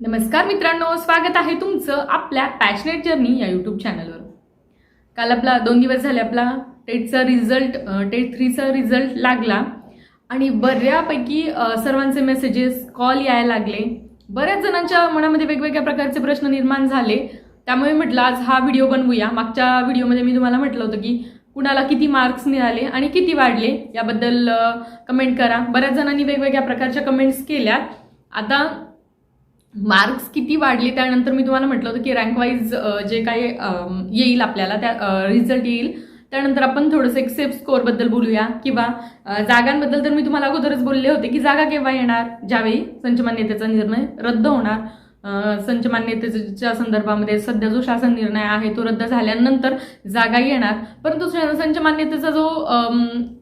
नमस्कार मित्रांनो स्वागत आहे तुमचं आपल्या पॅशनेट जर्नी या यूट्यूब चॅनलवर काल आपला दोन दिवस झाले आपला टेटचा रिझल्ट टेट थ्रीचा रिझल्ट लागला आणि बऱ्यापैकी सर्वांचे मेसेजेस कॉल यायला लागले. बऱ्याच जणांच्या मनामध्ये वेगवेगळ्या प्रकारचे प्रश्न निर्माण झाले. त्यामुळे म्हटलं आज हा व्हिडिओ बनवूया. मागच्या व्हिडिओमध्ये मी तुम्हाला म्हटलं होतं की कुणाला किती मार्क्स मिळाले आणि किती वाढले याबद्दल कमेंट करा. बऱ्याच जणांनी वेगवेगळ्या प्रकारच्या कमेंट्स केल्या आता मार्क्स किती वाढले त्यानंतर मी तुम्हाला म्हटलं होतं की रँक वाईज जे काही येईल आपल्याला त्या रिझल्ट येईल. त्यानंतर आपण थोडंसं एक सेफ स्कोअरबद्दल बोलूया किंवा जागांबद्दल तर मी तुम्हाला अगोदरच बोलले होते की जागा केव्हा येणार? ज्यावेळी संचमान्यतेचा निर्णय रद्द होणार. संचमान्यतेच्या संदर्भामध्ये सध्या जो शासन निर्णय आहे तो रद्द झाल्यानंतर जागा येणार. परंतु संचमान्यतेचा जो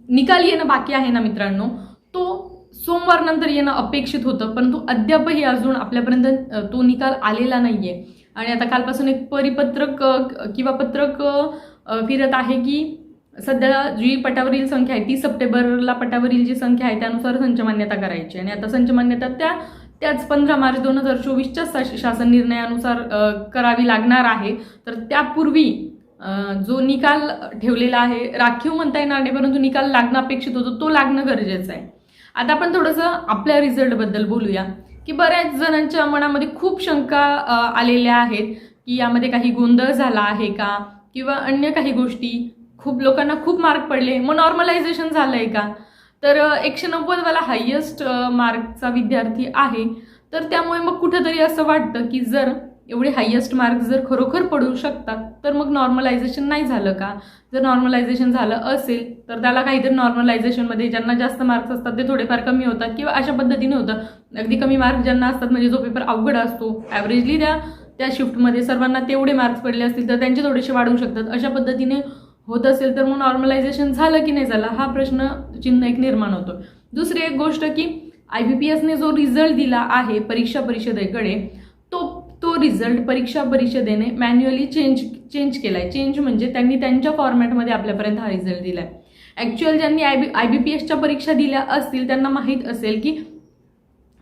निकाल येणं बाकी आहे ना मित्रांनो तो सोमवार नंतर येणं अपेक्षित होतं परंतु अद्यापही अजून आपल्यापर्यंत तो निकाल आलेला नाही आहे आणि आता कालपासून एक परिपत्रक किंवा पत्रक फिरत आहे की सध्या जी पटावरील संख्या आहे तीस सप्टेंबरला पटावरील जी संख्या आहे त्यानुसार संच मान्यता करायची आणि आता संच मान्यता त्या त्याच पंधरा मार्च दोन हजार चोवीसच्या शासन निर्णयानुसार करावी लागणार आहे. तर त्यापूर्वी जो निकाल ठेवलेला आहे राखीव म्हणता येणार नाही परंतु निकाल लागणं अपेक्षित होतं तो लागणं गरजेचं आहे. आता आपण थोडंसं आपल्या रिझल्टबद्दल बोलूया. की बऱ्याच जणांच्या मनामध्ये खूप शंका आलेल्या आहेत की यामध्ये काही गोंधळ झाला आहे का? किंवा अन्य काही गोष्टी. खूप लोकांना खूप मार्क पडले. मग नॉर्मलायझेशन झालंय का? तर एकशे नव्वदवाला हायेस्ट मार्कचा विद्यार्थी आहे. तर त्यामुळे मग कुठंतरी असं वाटतं की जर एवढे हायेस्ट मार्क्स जर खरोखर पडू शकतात तर मग नॉर्मलायझेशन नाही झालं का? जर नॉर्मलायझेशन झालं असेल तर त्याला काहीतरी नॉर्मलायझेशनमध्ये ज्यांना जास्त मार्क्स असतात ते थोडेफार कमी होतात किंवा अशा पद्धतीने होतं. अगदी कमी मार्क्स ज्यांना असतात म्हणजे जो पेपर अवघड असतो ॲव्हरेजली त्या त्या शिफ्टमध्ये सर्वांना तेवढे मार्क्स पडले असतील तर त्यांचे थोडेसे वाढू शकतात. अशा पद्धतीने होत असेल तर मग नॉर्मलायझेशन झालं की नाही झालं हा प्रश्न चिन्ह एक निर्माण होतो. दुसरी एक गोष्ट की आय बी पी एसने जो रिझल्ट दिला आहे परीक्षा परिषदेकडे तो रिझल्ट परीक्षा परिषदेने मॅन्युअली चेंज चेंज केला आहे चेंज म्हणजे त्यांनी त्यांच्या फॉर्मॅटमध्ये आपल्यापर्यंत हा रिझल्ट दिला आहे ॲक्च्युअल ज्यांनी I B I B P एसच्या परीक्षा दिल्या असतील त्यांना माहीत असेल की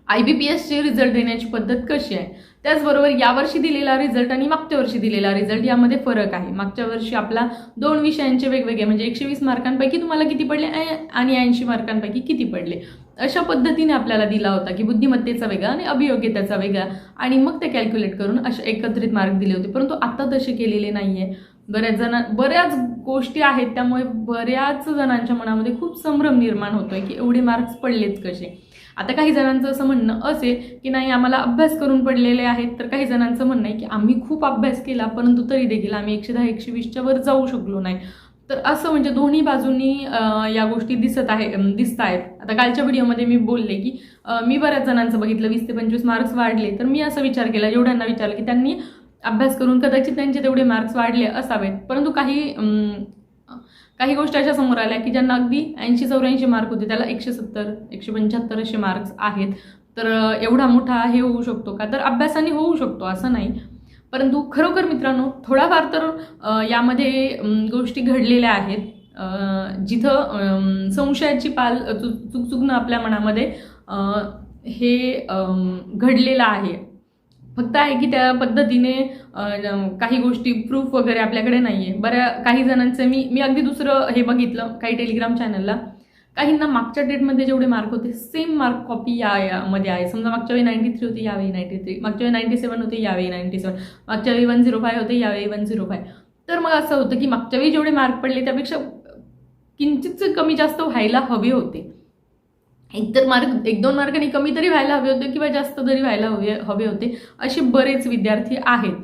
आय बी पी एसचे रिझल्ट देण्याची पद्धत कशी आहे. त्याचबरोबर यावर्षी दिलेला रिझल्ट आणि मागच्या वर्षी दिलेला रिझल्ट यामध्ये फरक आहे. मागच्या वर्षी आपला दोन विषयांचे वेगवेगळे म्हणजे एकशे वीस मार्कांपैकी तुम्हाला किती पडले? आणि ऐंशी मार्कांपैकी किती पडले? अशा पद्धतीने आपल्याला दिला होता की बुद्धिमत्तेचा वेगळा आणि अभियोग्यतेचा वेगळा. आणि मग ते कॅल्क्युलेट करून असे एकत्रित मार्क दिले होते. परंतु आता तसे केलेले नाही आहे बऱ्याच जण बऱ्याच गोष्टी आहेत त्यामुळे बऱ्याच जणांच्या मनामध्ये खूप संभ्रम निर्माण होतोय की एवढे मार्क्स पडलेत कसे? आता काही जणांचं असं म्हणणं असेल की नाही आम्हाला अभ्यास करून पडलेले आहेत. तर काही जणांचं म्हणणं आहे की आम्ही खूप अभ्यास केला परंतु तरी देखील आम्ही एकशे दहा एकशे वीसच्या वर जाऊ शकलो नाही. तर असं म्हणजे दोन्ही बाजूंनी या गोष्टी दिसत आहे दिसत आहेत. आता कालच्या व्हिडिओमध्ये मी बोलले की मी बऱ्याच जणांचं बघितलं वीस ते पंचवीस मार्क्स वाढले. तर मी असं विचार केला एवढ्यांना विचारलं की त्यांनी अभ्यास करून कदाचित त्यांचे तेवढे मार्क्स वाढले असावेत. परंतु काही काही गोष्टी अशा समोर आल्या की ज्यांना अगदी ऐंशी चौऱ्याऐंशी मार्क होते त्याला एकशे सत्तर एकशे पंच्याहत्तर असे मार्क्स आहेत. तर एवढा मोठा हे होऊ शकतो का? तर अभ्यासाने होऊ शकतो असं नाही. परंतु खरोखर मित्रांनो थोडाफार तर यामध्ये गोष्टी घडलेल्या आहेत. जिथं संशयाची पाल चु चुक चुकचुकणं आपल्या मनामध्ये हे घडलेलं आहे. फक्त आहे की त्या पद्धतीने काही गोष्टी प्रूफ वगैरे आपल्याकडे नाही आहे बऱ्या काही जणांचं मी मी अगदी दुसरं हे बघितलं काही टेलिग्राम चॅनलला. काहींना मागच्या डेटमध्ये जेवढे मार्क होते सेम मार्क कॉपी या यामध्ये आहे. समजा मागच्या वेळी नाईन्टी थ्री होते यावेळी नाईन्टी थ्री मागच्या वेळी नाईन्टी सेवन होते यावेळी नाईन्टी सेवन मागच्या वेळी वन झिरो फाय होते यावेळी वन झिरो फाय तर मग असं होतं की मागच्या वेळी जेवढे मार्क पडले त्यापेक्षा किंचितच कमी जास्त व्हायला हवे होते. एकतर मार्क एक दोन मार्कांनी कमी तरी व्हायला हवे होते किंवा जास्त तरी व्हायला हवे हवे होते असे बरेच विद्यार्थी आहेत.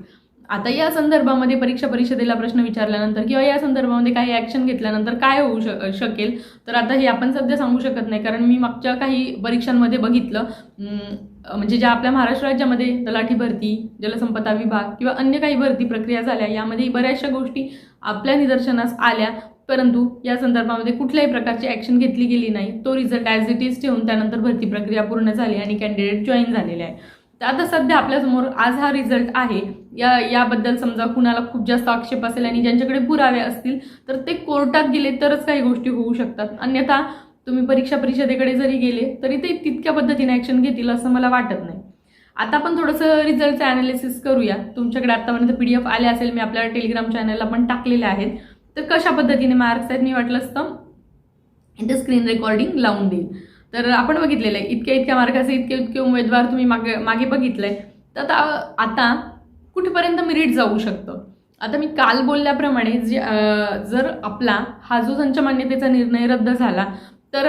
आता या संदर्भामध्ये परीक्षा परिषदेला प्रश्न विचारल्यानंतर किंवा या संदर्भामध्ये काही ॲक्शन घेतल्यानंतर काय होऊ श शकेल? तर आता हे आपण सध्या सांगू शकत नाही कारण मी मागच्या काही परीक्षांमध्ये बघितलं म्हणजे ज्या आपल्या महाराष्ट्र राज्यामध्ये तलाठी भरती जलसंपदा विभाग किंवा अन्य काही भरती प्रक्रिया झाल्या यामध्ये बऱ्याचशा गोष्टी आपल्या निदर्शनास आल्या परंतु या संदर्भामध्ये कुठल्याही प्रकारची ॲक्शन घेतली गेली नाही. तो रिझल्ट ॲज इट इज ठेवून त्यानंतर भरती प्रक्रिया पूर्ण झाली आणि कॅन्डिडेट जॉईन झालेले आहे. तर आता सध्या आपल्यासमोर आज हा रिझल्ट आहे. या याबद्दल समजा कुणाला खूप जास्त आक्षेप असेल आणि ज्यांच्याकडे पुरावे असतील तर ते कोर्टात गेले तरच काही गोष्टी होऊ शकतात. अन्यथा तुम्ही परीक्षा परिषदेकडे जरी गेले तरी ते तितक्या पद्धतीने ॲक्शन घेतील असं मला वाटत नाही. आता आपण थोडंसं रिझल्टचं ॲनालिसिस करूया. तुमच्याकडे आतापर्यंत पी डी एफ आले असेल मी आपल्या टेलिग्राम चॅनलला पण टाकलेले आहेत. तर कशा पद्धतीने मार्क्स आहेत मी वाटलं असतं इथं स्क्रीन रेकॉर्डिंग लावून देईल. तर आपण बघितलेलं आहे इतक्या इतक्या मार्काचे इतके इतके उमेदवार तुम्ही मागे मागे बघितले तर आता आता कुठपर्यंत मेरिट जाऊ शकतं? आता मी काल बोलल्याप्रमाणे जे जर आपला हा जो संच मान्यतेचा निर्णय रद्द झाला तर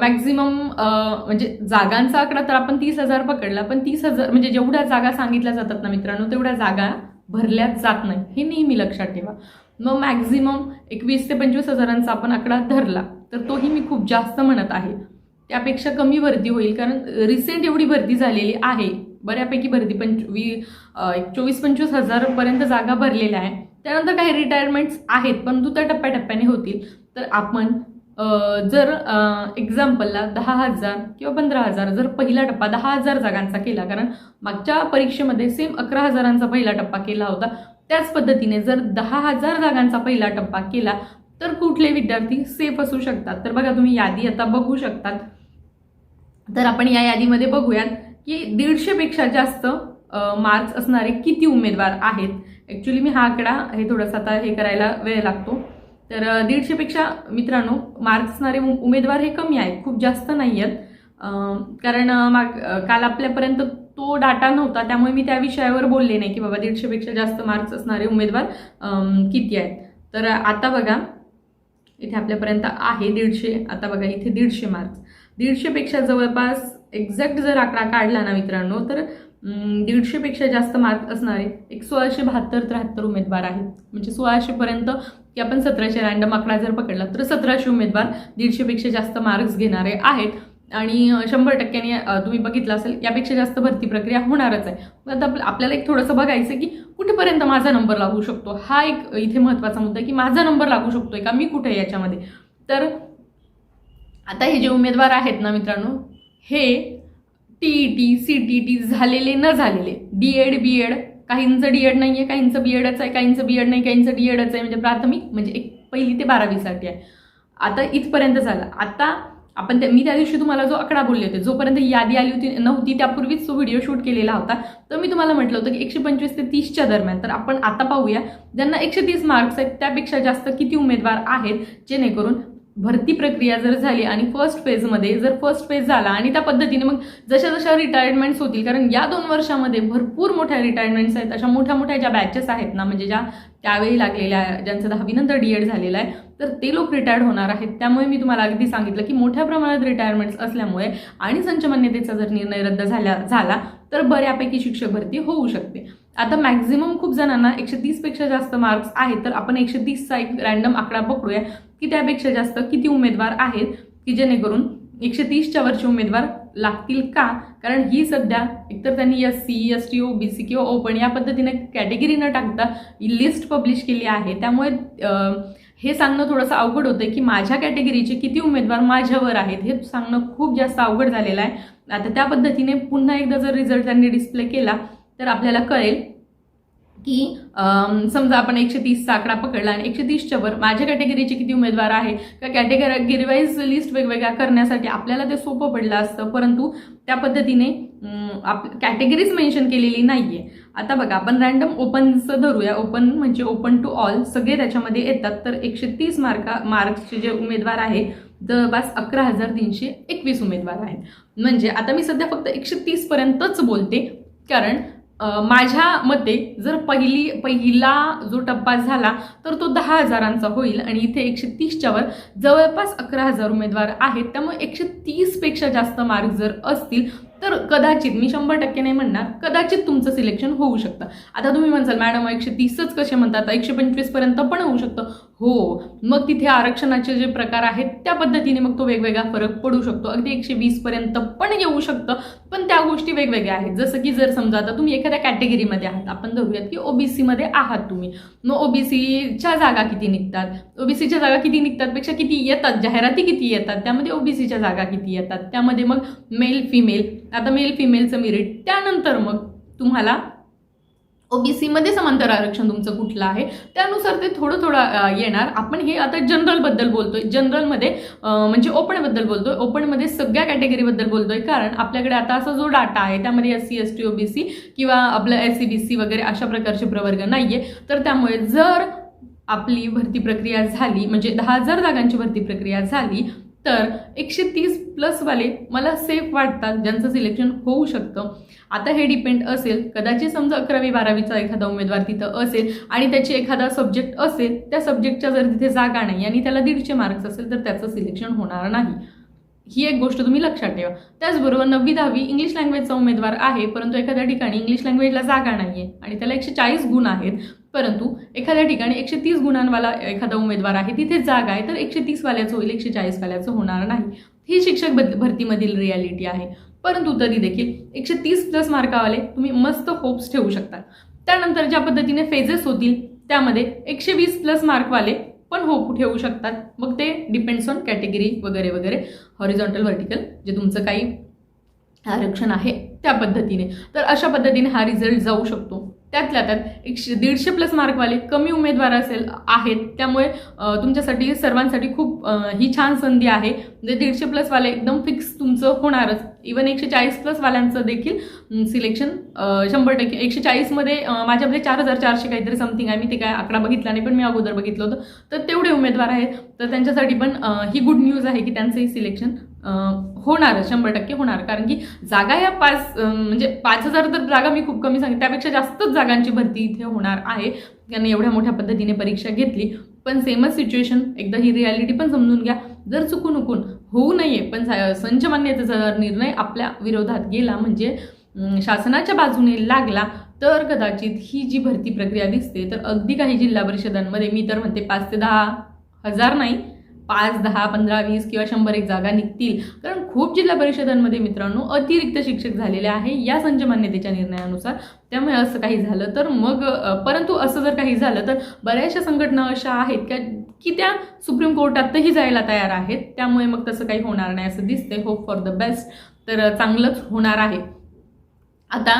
मॅक्झिमम म्हणजे जागांचा आकडा तर आपण तीस हजार पकडला पण तीस हजार म्हणजे जेवढ्या जागा सांगितल्या जातात ना मित्रांनो तेवढ्या जागा भरल्या जात नाही. हे नेहमी लक्षात ठेवा. मग मॅक्झिमम एकवीस ते पंचवीस हजारांचा आपण आकडा धरला तर तोही मी खूप जास्त म्हणत आहे. त्यापेक्षा कमी भरती होईल कारण रिसेंट एवढी भरती झालेली आहे. बऱ्यापैकी भरती पंच वी एक चोवीस पंचवीस हजारपर्यंत जागा भरलेल्या आहे. त्यानंतर काही रिटायरमेंट्स आहेत परंतु त्या टप्प्याटप्प्याने होतील. तर आपण जर एक्झाम्पलला दहा हजार किंवा पंधरा हजार जर पहिला टप्पा दहा हजार जागांचा केला कारण मागच्या परीक्षेमध्ये सेम अकरा हजारांचा पहिला टप्पा केला होता. त्याच पद्धतीने जर दहा हजार जागांचा पहिला टप्पा केला तर कुठले विद्यार्थी सेफ असू शकतात? तर बघा तुम्ही यादी आता बघू शकतात. तर आपण या यादीमध्ये बघूयात की दीडशेपेक्षा जास्त मार्क्स असणारे किती उमेदवार आहेत. ॲक्च्युली मी हा आकडा हे थोडंसं आता हे करायला वेळ लागतो. तर दीडशेपेक्षा मित्रांनो मार्क्स असणारे उमेदवार हे कमी आहेत खूप जास्त नाही आहेत. कारण माग काल आपल्यापर्यंत तो डाटा नव्हता त्यामुळे मी त्या विषयावर बोलले नाही की बाबा दीडशेपेक्षा जास्त मार्क्स असणारे उमेदवार किती आहेत. तर आता बघा इथे आपल्यापर्यंत आहे दीडशे आता बघा इथे दीडशे मार्क्स दीडशेपेक्षा जवळपास एक्झॅक्ट जर आकडा काढला ना मित्रांनो तर दीडशेपेक्षा जास्त मार्क असणारे एक सोळाशे बहात्तर त्र्याहत्तर उमेदवार आहेत. म्हणजे सोळाशेपर्यंत की आपण सतराशे रँडम आकडा जर पकडला तर सतराशे उमेदवार दीडशेपेक्षा जास्त मार्क्स घेणारे आहेत. आणि शंभर टक्क्यांनी तुम्ही बघितलं असेल यापेक्षा जास्त भरती प्रक्रिया होणारच आहे. आता आपल्याला एक थोडंसं बघायचं की कुठेपर्यंत माझा नंबर लागू शकतो? हा एक इथे महत्त्वाचा मुद्दा आहे की माझा नंबर लागू शकतो आहे का? मी कुठे आहे याच्यामध्ये? तर आता हे जे उमेदवार आहेत ना मित्रांनो हे T T C T T झालेले न झालेले डी एड बी एड काहींचं डी एड नाही आहे काहींचं बी एडच आहे काहींचं बी एड नाही काहींचं डी एडच आहे म्हणजे प्राथमिक म्हणजे एक पहिली ते बारावीसाठी आहे. आता इथपर्यंत झालं. आता आपण त्या मी त्या दिवशी तुम्हाला जो आकडा बोलले होते जोपर्यंत यादी आली होती नव्हती त्यापूर्वीच तो व्हिडिओ शूट केलेला होता तर मी तुम्हाला म्हटलं होतं की एकशे पंचवीस ते तीसच्या दरम्यान तर आपण आता पाहूया ज्यांना एकशे तीस मार्क्स आहेत त्यापेक्षा जास्त किती उमेदवार आहेत जेणेकरून भरती प्रक्रिया जर झाली आणि फर्स्ट फेजमध्ये जर फर्स्ट फेज झाला आणि त्या पद्धतीने मग जशा जशा रिटायरमेंट्स होतील कारण या दोन वर्षामध्ये भरपूर मोठ्या रिटायरमेंट्स आहेत अशा मोठ्या मोठ्या ज्या बॅचेस आहेत ना म्हणजे ज्या त्यावेळी लागलेल्या ज्यांचं दहावीनंतर डी एड झालेलं आहे तर ते लोक रिटायर्ड होणार आहेत. त्यामुळे मी तुम्हाला अगदी सांगितलं की मोठ्या प्रमाणात रिटायरमेंट्स असल्यामुळे आणि संचमान्यतेचा जर निर्णय रद्द झाला झाला तर बऱ्यापैकी शिक्षक भरती होऊ शकते. आता मॅक्झिमम खूप जणांना एकशे तीसपेक्षा जास्त मार्क्स आहेत तर आपण एकशे तीसचा एक रॅन्डम आकडा पकडूया. की त्यापेक्षा जास्त किती उमेदवार आहेत की जेणेकरून एकशे तीसच्या वरचे उमेदवार लागतील का? कारण ही सध्या एकतर त्यांनी S C S T O B C किंवा ओपन या पद्धतीने कॅटेगरी न टाकता लिस्ट पब्लिश केली आहे. त्यामुळे हे सांगणं थोडंसं अवघड होतं की माझ्या कॅटेगरीचे किती उमेदवार माझ्यावर आहेत हे सांगणं खूप जास्त अवघड झालेलं आहे. आता त्या पद्धतीने पुन्हा एकदा जर रिझल्ट त्यांनी डिस्प्ले केला तर आपल्याला कळेल की समजा आपण एकशे तीसचा आकडा पकडला आणि एकशे तीसच्या वर माझ्या कॅटेगरीचे किती उमेदवार आहे का कॅटेगरी वाईज लिस्ट वेगवेगळ्या करण्यासाठी आपल्याला ते सोपं पडलं असतं परंतु त्या पद्धतीने आप कॅटेगरीज मेन्शन केलेली नाही आहे आता बघा आपण रॅन्डम ओपनचं धरूया. ओपन म्हणजे ओपन टू ऑल सगळे त्याच्यामध्ये येतात. तर एकशे तीस मार्का मार्क्सचे जे उमेदवार आहे जवळपास अकरा हजार तीनशे एकवीस उमेदवार आहेत. म्हणजे आता मी सध्या फक्त एकशे तीसपर्यंतच बोलते कारण माझ्या मते जर पहिली पहिला जो टप्पा झाला तर तो दहा हजारांचा होईल. आणि इथे एकशे तीसच्या वर जवळपास अकरा हजार उमेदवार आहेत. त्यामुळे एकशे तीसपेक्षा जास्त मार्क जर असतील तर कदाचित मी शंभर टक्के नाही म्हणणार कदाचित तुमचं सिलेक्शन होऊ शकतं. आता तुम्ही म्हणसाल मॅडम एकशे तीसच कसे म्हणतात? एकशे पंचवीसपर्यंत पण होऊ शकतं. हो मग तिथे आरक्षणाचे जे प्रकार आहेत त्या पद्धतीने मग तो वेगवेगळा फरक पडू शकतो. अगदी एकशे वीसपर्यंत पण येऊ शकतं पण त्या गोष्टी वेगवेगळ्या आहेत. जसं की जर समजा आता तुम्ही एखाद्या कॅटेगरीमध्ये आहात आपण धरूयात की ओबीसीमध्ये आहात तुम्ही. मग ओबीसीच्या जागा किती निघतात? ओबीसीच्या जागा किती निघतात पेक्षा किती येतात? जाहिराती किती येतात? त्यामध्ये ओबीसीच्या जागा किती येतात? त्यामध्ये मग मेल फिमेल आता मेल फिमेलचं मिरिट त्यानंतर मग तुम्हाला ओबीसीमध्ये समांतर आरक्षण तुमचं कुठलं आहे? त्यानुसार ते थोडं थोडं येणार. आपण हे आता जनरलबद्दल बोलतोय. जनरलमध्ये म्हणजे ओपनबद्दल बोलतोय. ओपनमध्ये सगळ्या कॅटेगरीबद्दल बोलतोय. कारण आपल्याकडे आता असा जो डाटा आहे त्यामध्ये S C S T OBC किंवा आपलं एस सी बी सी वगैरे अशा प्रकारचे प्रवर्ग नाही आहे तर त्यामुळे जर आपली भरती प्रक्रिया झाली म्हणजे दहा हजार जागांची भरती प्रक्रिया झाली तर एकशे तीस प्लसवाले मला सेफ वाटतात ज्यांचं सिलेक्शन होऊ शकतं. आता हे डिपेंड असेल कदाचित समजा अकरावी बारावीचा एखादा उमेदवार तिथं असेल आणि त्याची एखादा सब्जेक्ट असेल त्या सब्जेक्टच्या जर तिथे जागा नाही आणि त्याला दीडशे मार्क्स असेल तर त्याचं सिलेक्शन होणार नाही. ही एक गोष्ट तुम्ही लक्षात ठेवा. त्याचबरोबर नववी दहावी इंग्लिश लँग्वेजचा उमेदवार आहे परंतु एखाद्या ठिकाणी इंग्लिश लँग्वेजला जागा नाही आहे आणि त्याला एकशे चाळीस गुण आहेत परंतु एखाद्या ठिकाणी एकशे तीस गुणांवाला एखादा उमेदवार आहे तिथे जागा आहे तर एकशे तीसवाल्याचं होईल एकशे चाळीसवाल्याचं होणार नाही. ही शिक्षक बद भरतीमधील रियालिटी आहे. परंतु तरी देखील एकशे तीस प्लस मार्कावाले तुम्ही मस्त होप्स ठेवू शकता. त्यानंतर ज्या पद्धतीने फेजेस होतील त्यामध्ये एकशे वीस प्लस मार्कवाले पण होप ठेवू शकतात. मग ते डिपेंड्स ऑन कॅटेगरी वगैरे वगैरे. हॉरिझॉन्टल व्हर्टिकल जे तुमचं काही आरक्षण आहे त्या पद्धतीने. तर अशा पद्धतीने हा रिझल्ट जाऊ शकतो. त्यातल्या त्यात एकशे दीडशे प्लस मार्कवाले कमी उमेदवार असेल आहेत. त्यामुळे तुमच्यासाठी सर्वांसाठी खूप ही छान संधी आहे. म्हणजे दीडशे प्लसवाले एकदम फिक्स तुमचं होणारच. इवन एकशे चाळीस प्लसवाल्यांचं देखील सिलेक्शन शंभर टक्के एकशे चाळीसमध्ये माझ्यामध्ये चार हजार चारशे काहीतरी समथिंग आहे. मी ते काय आकडा बघितला नाही पण मी अगोदर बघितलं होतं. तर तेवढे उमेदवार आहेत. तर त्यांच्यासाठी पण ही गुड न्यूज आहे की त्यांचंही सिलेक्शन होणार शंभर टक्के होणार. कारण की जागा या पाच म्हणजे पाच हजार तर जागा मी खूप कमी सांगते त्यापेक्षा जास्तच जागांची भरती इथे होणार आहे. त्यांनी एवढ्या मोठ्या पद्धतीने परीक्षा घेतली. पण सेमच सिच्युएशन एकदा ही रियालिटी पण समजून घ्या. जर चुकून उकून होऊ नये पण सा- संच मान्यतेचा जर निर्णय आपल्या विरोधात गेला म्हणजे शासनाच्या बाजूने लागला तर कदाचित ही जी भरती प्रक्रिया दिसते तर अगदी काही जिल्हा परिषदांमध्ये मी तर म्हणते पाच ते दहा हजार नाही पाच दहा पंधरा वीस किंवा शंभर एक जागा निघतील. कारण खूप जिल्हा परिषदांमध्ये मित्रांनो अतिरिक्त शिक्षक झालेले आहे. या संच मान्यतेच्या निर्णयानुसार त्यामुळे असं काही झालं तर मग परंतु असं जर काही झालं तर बऱ्याचशा संघटना अशा आहेत का की त्या सुप्रीम कोर्टातही जायला तयार आहेत. त्यामुळे मग तसं काही होणार नाही असं दिसते होप फॉर द बेस्ट तर चांगलंच होणार आहे. आता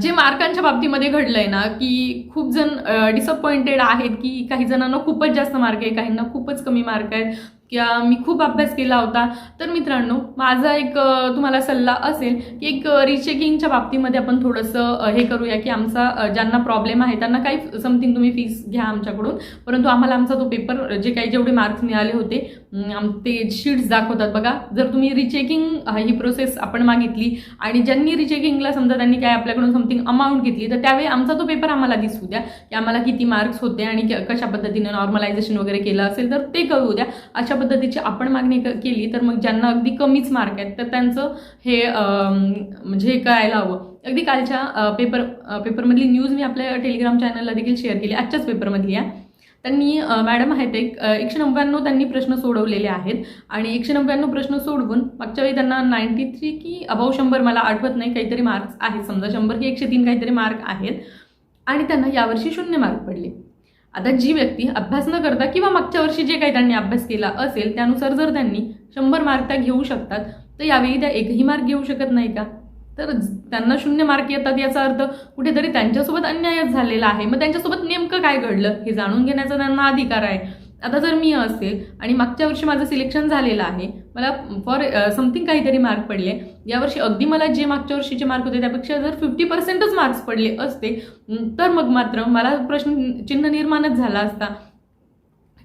जे मार्कांच्या बाबतीमध्ये घडलंय ना की खूप जण डिसअपॉइंटेड आहेत की काही जणांना खूपच जास्त मार्क आहे काहींना खूपच कमी मार्क आहेत. किंवा मी खूप अभ्यास केला होता. तर मित्रांनो माझा एक तुम्हाला सल्ला असेल की एक रिचेकिंगच्या बाबतीमध्ये आपण थोडंसं हे करूया की आमचा ज्यांना प्रॉब्लेम आहे त्यांना काही समथिंग तुम्ही फीस घ्या आमच्याकडून. परंतु आम्हाला आमचा तो पेपर जे काही जेवढे मार्क्स मिळाले होते आम- ते शीट्स दाखवतात. बघा जर तुम्ही रिचेकिंग ही प्रोसेस आपण मागितली आणि ज्यांनी रिचेकिंगला समजा त्यांनी काय आपल्याकडून समथिंग अमाऊंट घेतली तर त्यावेळी आमचा तो पेपर आम्हाला दिसू द्या. की आम्हाला किती मार्क्स होते आणि कशा पद्धतीनं नॉर्मलायझेशन वगैरे केलं असेल तर ते कळू द्या. अशा पद्धतीची आपण मागणी क- केली तर मग ज्यांना अगदी कमीच मार्क आहेत तर त्यांचं हे म्हणजे हे कळायला हवं. अगदी कालच्या पेपर पेपरमधली न्यूज मी आपल्या टेलिग्राम चॅनलला देखील शेअर केली आजच्याच पेपरमधली आहे त्यांनी मॅडम आहेत एक एकशे नव्याण्णव त्यांनी प्रश्न सोडवलेले आहेत. आणि एकशे नव्याण्णव प्रश्न सोडवून मागच्या वेळी त्यांना नाईन्टी थ्री की अभाव शंभर मला आठवत नाही काहीतरी मार्क्स आहेत. समजा शंभर की एकशे तीन काहीतरी मार्क आहेत. आणि त्यांना यावर्षी शून्य मार्क पडले. आता जी व्यक्ती अभ्यास न करता किंवा मागच्या वर्षी जे काही त्यांनी अभ्यास केला असेल त्यानुसार जर त्यांनी शंभर मार्क त्या घेऊ शकतात तर यावेळी त्या एकही मार्क घेऊ शकत नाही का? तर त्यांना शून्य मार्क येतात याचा अर्थ कुठेतरी त्यांच्यासोबत अन्यायच झालेला आहे. मग त्यांच्यासोबत नेमकं काय घडलं हे जाणून घेण्याचा त्यांना अधिकार आहे. आता जर मी असेल आणि मागच्या वर्षी माझं सिलेक्शन झालेलं आहे मला फॉर समथिंग काहीतरी मार्क पडले. यावर्षी अगदी मला जे मागच्या वर्षीचे मार्क होते त्यापेक्षा जर फिफ्टी पर्सेंटच मार्क्स पडले असते तर मग मात्र मला प्रश्न चिन्ह निर्माणच झाला असता.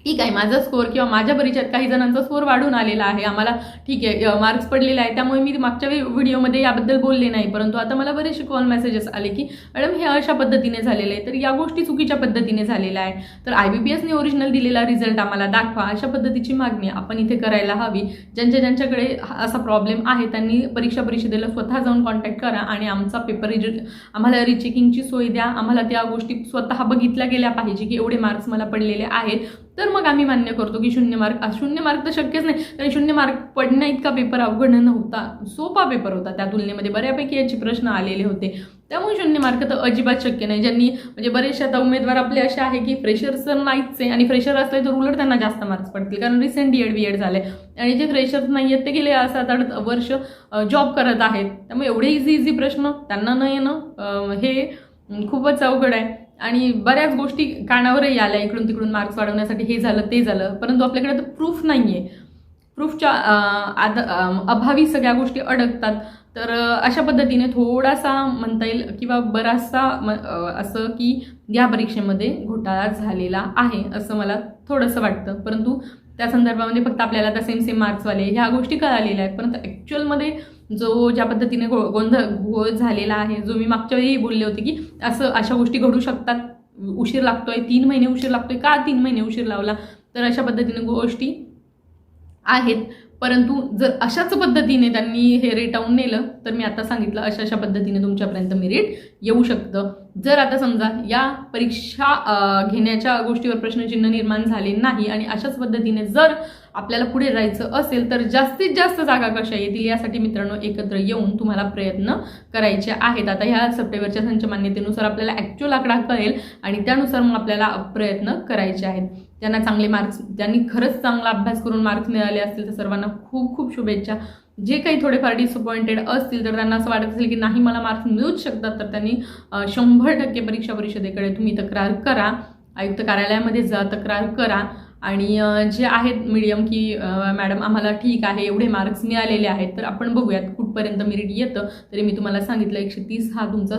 ठीक आहे माझा स्कोअर किंवा माझ्या परीक्षेत काही जणांचा स्कोअर वाढून आलेला आहे. आम्हाला ठीक आहे मार्क्स पडलेला आहे त्यामुळे मी मागच्या वेळी व्हिडिओमध्ये याबद्दल बोलले नाही. परंतु आता मला बरेचसे कॉल मेसेजेस आले की मॅडम हे अशा पद्धतीने झालेलं आहे. तर या गोष्टी चुकीच्या पद्धतीने झालेल्या आहे तर आय बी पी एसने ओरिजिनल दिलेला रिझल्ट आम्हाला दाखवा. अशा पद्धतीची मागणी आपण इथे करायला हवी. ज्यांच्या ज्यांच्याकडे हा- असा प्रॉब्लेम आहे त्यांनी परीक्षा परिषदेला स्वतः जाऊन कॉन्टॅक्ट करा आणि आमचा पेपर रिज आम्हाला रिचेकिंगची सोय द्या. आम्हाला त्या गोष्टी स्वतः बघितल्या गेल्या पाहिजे की एवढे मार्क्स मला पडलेले आहेत. तर मग आम्ही मान्य करतो की शून्य मार्क शून्य मार्क तर शक्यच नाही. कारण शून्य मार्क पडण्या इतका पेपर अवघड नव्हता. सोपा पेपर होता त्या तुलनेमध्ये. बऱ्यापैकी याचे प्रश्न आलेले होते. त्यामुळे शून्य मार्क तर अजिबात शक्य नाही. ज्यांनी म्हणजे बरेचसे आता उमेदवार आपले असे आहे की फ्रेशर्स तर नाहीच आहे आणि फ्रेशर असले तर उलट त्यांना जास्त मार्क्स पडतील. कारण recent D Ed B Ed झाले आणि जे फ्रेशर्स नाही आहेत ते गेले सात आठ वर्ष जॉब करत आहेत. त्यामुळे एवढे इझी इझी प्रश्न त्यांना न येणं हे खूपच अवघड आहे. आणि बऱ्याच गोष्टी कानावरही आल्या इकडून तिकडून मार्क्स वाढवण्यासाठी हे झालं ते झालं परंतु आपल्याकडे तर प्रूफ नाही आहे प्रूफच्या आद अभावी सगळ्या गोष्टी अडकतात. तर अशा पद्धतीने थोडासा म्हणता येईल किंवा बराचसा म असं की या परीक्षेमध्ये घोटाळा झालेला आहे असं मला थोडंसं वाटतं. परंतु त्या संदर्भामध्ये फक्त आपल्याला आता सेम सेम मार्क्सवाले ह्या गोष्टी कळालेल्या आहेत. परंतु ॲक्च्युअलमध्ये जो ज्या पद्धतीने गो गोंधळ घोळ झालेला आहे जो मी मागच्या वेळी बोलले होते की असं अशा गोष्टी घडू शकतात. उशीर लागतोय तीन महिने उशीर लागतोय. का तीन महिने उशीर लावला? तर अशा पद्धतीने गोष्टी आहेत. परंतु जर अशाच पद्धतीने त्यांनी हे रेटावून नेलं तर मी आता सांगितलं अशा अशा पद्धतीने तुमच्यापर्यंत मेरिट येऊ शकतं. जर आता समजा या परीक्षा घेण्याच्या गोष्टीवर प्रश्नचिन्ह निर्माण झाले नाही आणि अशाच पद्धतीने जर आपल्याला पुढे जायचं असेल तर जास्तीत जास्त जागा कशा येतील यासाठी मित्रांनो एकत्र येऊन तुम्हाला प्रयत्न करायचे आहेत. आता ह्या सप्टेंबरच्या संच मान्यतेनुसार आपल्याला ॲक्च्युअल आकडा कळेल आणि त्यानुसार मग आपल्याला प्रयत्न करायचे आहेत. ज्यांना चांगले मार्क्स ज्यांनी खरंच चांगला अभ्यास करून मार्क्स मिळाले असतील तर सर्वांना खूप खूप शुभेच्छा. जे काही थोडेफार डिसअपॉइंटेड असतील तर त्यांना असं वाटत असेल की नाही मला मार्क्स मिळूच शकतात तर त्यांनी शंभर टक्के परीक्षा परिषदेकडे तुम्ही तक्रार करा. आयुक्त कार्यालयामध्ये जा तक्रार करा. आणि जे आहेत मीडियम की मॅडम आम्हाला ठीक आहे एवढे मार्क्स मिळालेले आहेत तर आपण बघूयात कुठपर्यंत मेरिट येतं. तरी मी तुम्हाला सांगितलं एकशे तीस हा तुमचा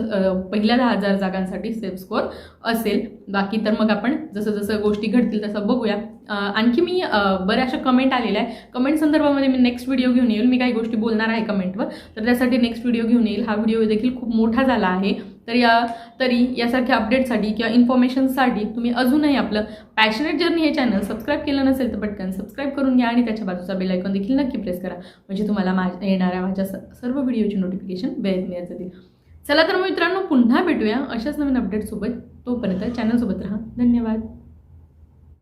पहिल्या दहा हजार जागांसाठी सेफ स्कोअर असेल. बाकी तर मग आपण जसं जसं गोष्टी घडतील तसं बघूया आणखी मी बऱ्याचशा कमेंट आलेल्या आहे कमेंट संदर्भामध्ये मी नेक्स्ट व्हिडिओ घेऊन येईल. मी काही गोष्टी बोलणार आहे कमेंटवर तर त्यासाठी नेक्स्ट व्हिडिओ घेऊन येईल. हा व्हिडिओ देखील खूप मोठा झाला आहे. तर या तरी यासारख्या अपडेटसाठी किंवा इन्फॉर्मेशनसाठी तुम्ही अजूनही आपलं पॅशनेट जर्नी हे चॅनल सबस्क्राईब केलं नसेल तर पटकन सबस्क्राईब करून घ्या आणि त्याच्या बाजूचा बेल आयकॉन देखील नक्की प्रेस करा. म्हणजे तुम्हाला माझ्या येणाऱ्या माझ्या स- सर्व व्हिडिओची नोटिफिकेशन वेळेत मिळत जातील. चला तर मग मित्रांनो पुन्हा भेटूया अशाच नवीन अपडेटसोबत तोपर्यंत चॅनलसोबत राहा. धन्यवाद.